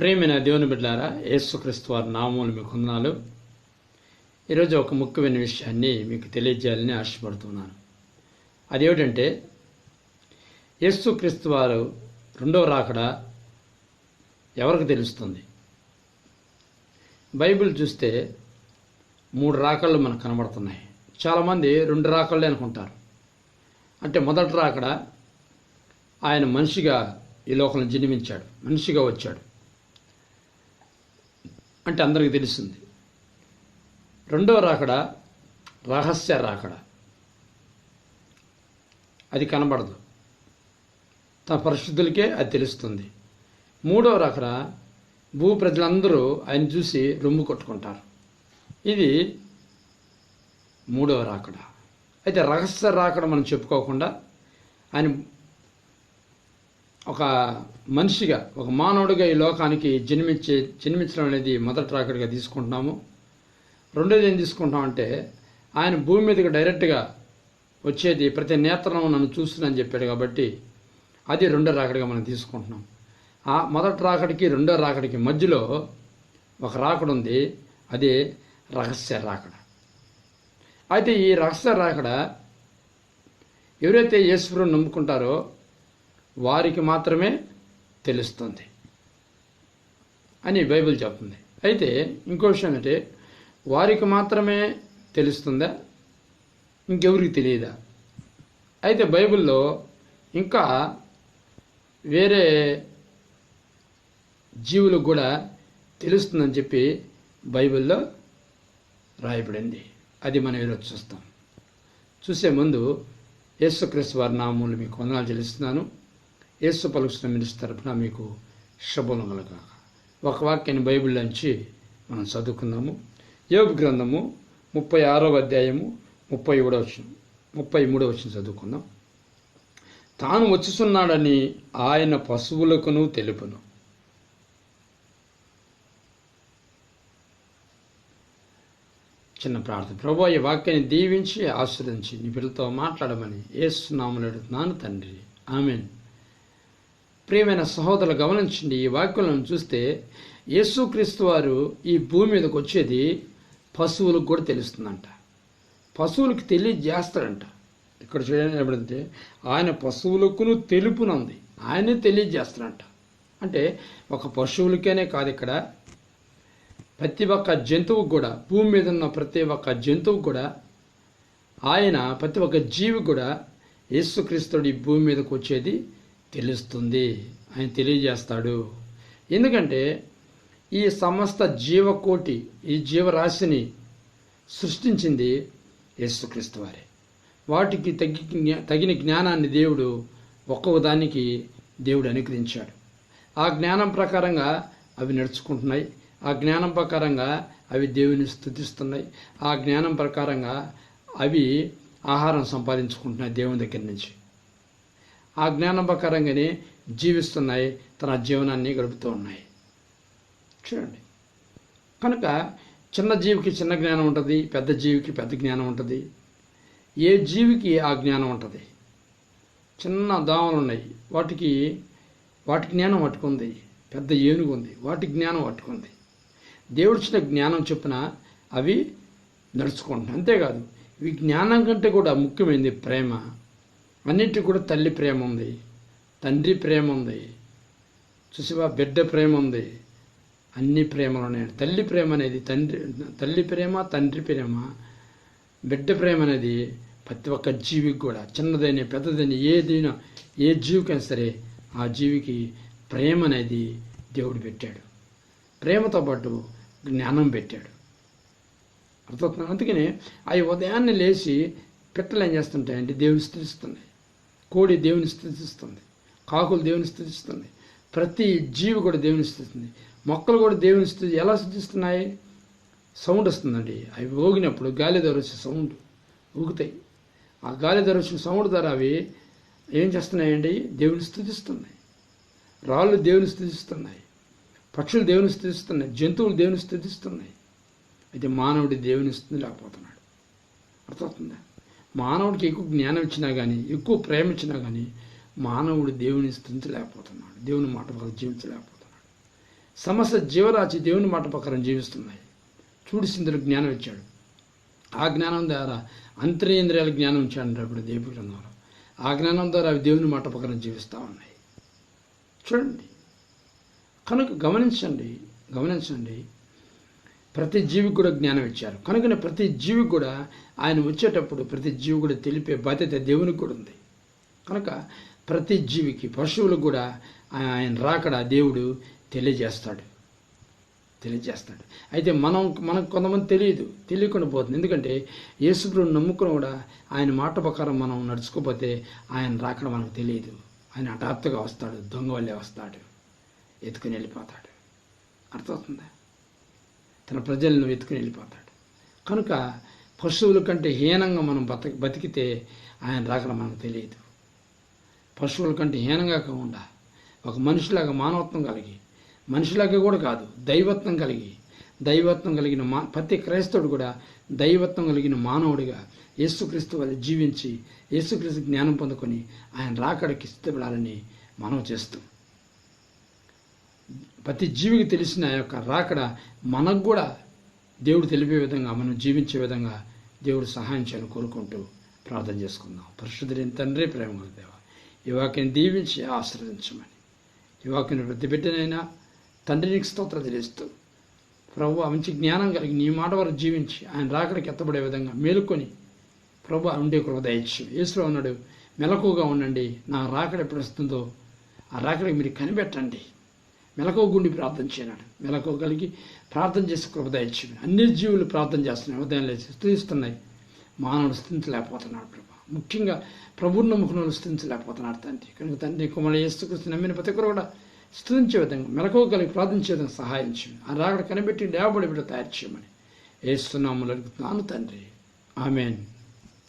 ప్రేమైన దేవుని బిడ్డారా యేసుక్రీస్తు వారి నామూలు మీకు వందనాలు. ఈరోజు ఒక ముఖ్యమైన విషయాన్ని మీకు తెలియజేయాలని ఆశపడుతున్నాను. అదేమిటంటే యేసుక్రీస్తు వారు రెండవ రాకడ ఎవరికి తెలుస్తుంది? బైబిల్ చూస్తే మూడు రాకళ్ళు మనకు కనబడుతున్నాయి. చాలామంది రెండు రాకళ్ళే అనుకుంటారు. అంటే మొదటి రాకడ ఆయన మనిషిగా ఈ లోకంలో జన్మించాడు మనిషిగా వచ్చాడు. అంటే అందరికీ తెలుస్తుంది. రెండవ రాకడ రహస్య రాకడ. అది కనబడదు. తన పరిశుద్ధులకే అది తెలుస్తుంది. మూడవ రాకడ భూ ప్రజలందరూ ఆయన చూసి రొమ్ము కొట్టుకుంటారు. ఇది మూడవ రాకడ. అయితే రహస్య రాకడ మనం చెప్పుకోకుండా ఆయన ఒక మనిషిగా ఒక మానవుడిగా ఈ లోకానికి జన్మించే జన్మించడం అనేది మొదటి రాకడిగా తీసుకుంటున్నాము. రెండోది ఏం తీసుకుంటామంటే ఆయన భూమి మీదకి డైరెక్ట్గా వచ్చేది ప్రతి నేత్రం నన్ను చూస్తుందని చెప్పాడు కాబట్టి అది రెండో రాకడిగా మనం తీసుకుంటున్నాం. ఆ మొదటి రాకడికి రెండో రాకడికి మధ్యలో ఒక రాకడ ఉంది. అదే రహస్య రాకడ. అయితే ఈ రహస్య రాకడ ఎవరైతే యేసుప్రభుని నమ్ముకుంటారో వారికి మాత్రమే తెలుస్తుంది అని బైబిల్ చెప్తుంది. అయితే ఇంకో విషయం అంటే వారికి మాత్రమే తెలుస్తుందా? ఇంకెవరికి తెలియదా? అయితే బైబిల్లో ఇంకా వేరే జీవులకు కూడా తెలుస్తుందని చెప్పి బైబిల్లో రాయబడింది. అది మనం ఈరోజు చూస్తాం. చూసే ముందు యేసుక్రీస్తు వారి నామూలు మీకు వందనాలు చెల్లిస్తున్నాను. యేసు పలుకుతున్న మినిస్టర్ తరపున మీకు శుభం కలగాక ఒక వాక్యాన్ని బైబిల్ నుంచి మనం చదువుకుందాము. యోగ గ్రంథము ముప్పై ఆరవ అధ్యాయము ముప్పై ఏడవ వచ్చిన ముప్పై మూడవ వచ్చిన చదువుకుందాం. తాను వచ్చుచున్నాడని ఆయన పశువులకును తెలుపును. చిన్న ప్రార్థన. ప్రభు ఈ వాక్యాన్ని దీవించి ఆశ్రదించి నీ పిల్లతో మాట్లాడమని ఏసునామలు అడుగుతున్నాను తండ్రి. ఆమెన్. ప్రియమైన సహోదరులు గమనించండి ఈ వాక్యాలను చూస్తే యేసుక్రీస్తు వారు ఈ భూమి మీదకి వచ్చేది పశువులకు కూడా తెలుస్తుందంట. పశువులకు తెలియజేస్తాడంట. ఇక్కడ చూడండి ఆయన పశువులకును తెలుపునంది ఆయనే తెలియజేస్తాడంట. అంటే ఒక పశువులకేనే కాదు ఇక్కడ. ప్రతి ఒక్క జంతువుకు కూడా భూమి మీద ఉన్న ప్రతి ఒక్క జంతువుకు కూడా ఆయన ప్రతి ఒక్క జీవి కూడా యేసుక్రీస్తుడు ఈ భూమి మీదకి వచ్చేది తెలుస్తుంది ఆయన తెలియజేస్తాడు. ఎందుకంటే ఈ సమస్త జీవకోటి ఈ జీవరాశిని సృష్టించింది యేసుక్రీస్తు వారే. వాటికి తగ్గి జ్ఞా- తగిన జ్ఞానాన్ని దేవుడు ఒక్కొక్క దానికి దేవుడు అనుగ్రహించాడు. ఆ జ్ఞానం ప్రకారంగా అవి నడుచుకుంటున్నాయి. ఆ జ్ఞానం ప్రకారంగా అవి దేవుని స్థుతిస్తున్నాయి. ఆ జ్ఞానం ప్రకారంగా అవి ఆహారం సంపాదించుకుంటున్నాయి దేవుని దగ్గర నుంచి. ఆ జ్ఞానం ప్రకారంగానే జీవిస్తున్నాయి తన జీవనాన్ని గడుపుతూ ఉన్నాయి. చూడండి. కనుక చిన్న జీవికి చిన్న జ్ఞానం ఉంటుంది పెద్ద జీవికి పెద్ద జ్ఞానం ఉంటుంది. ఏ జీవికి ఆ జ్ఞానం ఉంటుంది? చిన్న దోమలు ఉన్నాయి. వాటికి వాటి జ్ఞానం పట్టుకుంది. పెద్ద ఏనుగు ఉంది. వాటి జ్ఞానం పట్టుకుంది. దేవుడిచ్చిన జ్ఞానం చొప్పున అవి నడుచుకుంటున్నాయి. అంతేకాదు ఇవి జ్ఞానం కంటే కూడా ముఖ్యమైనది ప్రేమ. అన్నిటికీ కూడా తల్లి ప్రేమ ఉంది తండ్రి ప్రేమ ఉంది చూసివా బిడ్డ ప్రేమ ఉంది అన్ని ప్రేమలు ఉన్నాయి తల్లి ప్రేమ అనేది తండ్రి తల్లి ప్రేమ తండ్రి ప్రేమ బిడ్డ ప్రేమ అనేది ప్రతి ఒక్క జీవికి కూడా చిన్నదైన పెద్దదైన ఏదైనా ఏ జీవికైనా సరే ఆ జీవికి ప్రేమ అనేది దేవుడు పెట్టాడు. ప్రేమతో పాటు జ్ఞానం పెట్టాడు. అర్థమవుతుంది? అందుకనే అవి ఉదయాన్నే లేచి పిట్టలు ఏం చేస్తుంటాయంటే దేవుని స్థిరిస్తున్నాయి కోడి దేవుని స్థుతిస్తుంది కాకులు దేవుని స్థుతిస్తుంది ప్రతి జీవి కూడా దేవుని స్థుతిస్తుంది. మొక్కలు కూడా దేవుని స్థుతి ఎలా స్థుతిస్తున్నాయి? సౌండ్ వస్తుందండి. అవి ఊగినప్పుడు గాలి ద్వారా వచ్చే సౌండ్ ఊగుతాయి. ఆ గాలి ద్వారా వచ్చిన సౌండ్ ద్వారా అవి ఏం చేస్తున్నాయండి? దేవుని స్థుతిస్తున్నాయి. రాళ్ళు దేవుని స్థుతిస్తున్నాయి. పక్షులు దేవుని స్థుతిస్తున్నాయి. జంతువులు దేవుని స్థుతిస్తున్నాయి. అయితే మానవుడి దేవుని స్థుతి లేకపోతున్నాడు అర్థమవుతుందా? మానవుడికి ఎక్కువ జ్ఞానం ఇచ్చినా కానీ ఎక్కువ ప్రేమ ఇచ్చినా కానీ మానవుడు దేవుని స్థించలేకపోతున్నాడు దేవుని మాట ప్రకారం జీవించలేకపోతున్నాడు. సమస్త జీవరాశి దేవుని మాట ప్రకారం జీవిస్తున్నాయి. చూడు సింధుడు జ్ఞానం ఇచ్చాడు. ఆ జ్ఞానం ద్వారా అంతరేంద్రియాల జ్ఞానం ఇచ్చాడు అప్పుడు దేవుడి గ్రంథంలో. ఆ జ్ఞానం ద్వారా అవి దేవుని మాట ప్రకారం జీవిస్తూ ఉన్నాయి. చూడండి. కనుక గమనించండి గమనించండి. ప్రతి జీవికి కూడా జ్ఞానం ఇచ్చారు. కనుకనే ప్రతి జీవికి కూడా ఆయన వచ్చేటప్పుడు ప్రతి జీవి కూడా తెలిపే బాధ్యత దేవునికి కూడా ఉంది. కనుక ప్రతి జీవికి పశువులకు కూడా ఆయన రాకడ దేవుడు తెలియజేస్తాడు. తెలియజేస్తాడు. అయితే మనం మనకు కొంతమంది తెలియదు తెలియకుండా పోతుంది. ఎందుకంటే యేసుప్రుడు నమ్ముకుని కూడా ఆయన మాట ప్రకారం మనం నడుచుకోపోతే ఆయన రాకడ మనకు తెలియదు. ఆయన హఠాత్తుగా వస్తాడు దొంగ వల్లే వస్తాడు ఎత్తుకుని వెళ్ళిపోతాడు. అర్థమవుతుందా? తన ప్రజలను వెతుకుని వెళ్ళిపోతాడు. కనుక పశువుల కంటే హీనంగా మనం బత బతికితే ఆయన రాకడ మనకు తెలియదు. పశువుల కంటే హీనంగా కాకుండా ఒక మనిషిలాగా మానవత్వం కలిగి మనిషిలాగా కూడా కాదు దైవత్వం కలిగి దైవత్వం కలిగిన మా ప్రతి క్రైస్తవుడు కూడా దైవత్వం కలిగిన మానవుడిగా యేసుక్రీస్తు వల్ల జీవించి యేసుక్రీస్తు జ్ఞానం పొందుకొని ఆయన రాకడికి సిద్ధపడాలని మనం చేస్తాం ప్రతి జీవికి తెలిసిన ఆ యొక్క రాకడ మనకు కూడా దేవుడు తెలిపే విధంగా మనం జీవించే విధంగా దేవుడు సహాయం చేయాలని కోరుకుంటూ ప్రార్థన చేసుకుందాం. పరిశుద్ధుని తండ్రి ప్రేమ దేవ ఈ వాక్యం దీవించి ఆశ్రదించమని ఈ వాక్యం ప్రతి బిడ్డనైనా తండ్రి నీకు స్తోత్రం తెలియస్తూ ప్రభు మంచి జ్ఞానం కలిగి నీ మాట వరకు జీవించి ఆయన రాకడికి ఎత్తబడే విధంగా మేలుకొని ప్రభు ఉండే కృప దయచ్చు యేసులో ఉన్నాడు మెలకుగా ఉండండి. నా రాకడ ఎప్పుడు వస్తుందో ఆ రాకడికి మీరు కనిపెట్టండి. మెలకోగుండి ప్రార్థన చేయనాడు. మెలకోగలిగి ప్రార్థన చేసి కృప దయచ్చు అన్ని జీవులు ప్రార్థన చేస్తున్నాయి. ఉదయం లేచి స్థుతిస్తున్నాయి మానవుడు స్థితించలేకపోతున్నాడు ప్రభు. ముఖ్యంగా ప్రభువు ముఖంలో స్థితించలేకపోతున్నాడు తండ్రి. కనుక తండ్రి కుమల యేసుకృష్ణ నమ్మిన ప్రతి ఒక్కరు కూడా స్థుతించే విధంగా మెలకోగలిగి ప్రార్థన ప్రార్థించే విధంగా సహాయం చేయండి. ఆ రాకడ కనిపెట్టి లేవబడి బిడ్డ తయారు చేయమని. ఏస్తున్నాము అడుగుతున్నాను తండ్రి. ఆమెన్.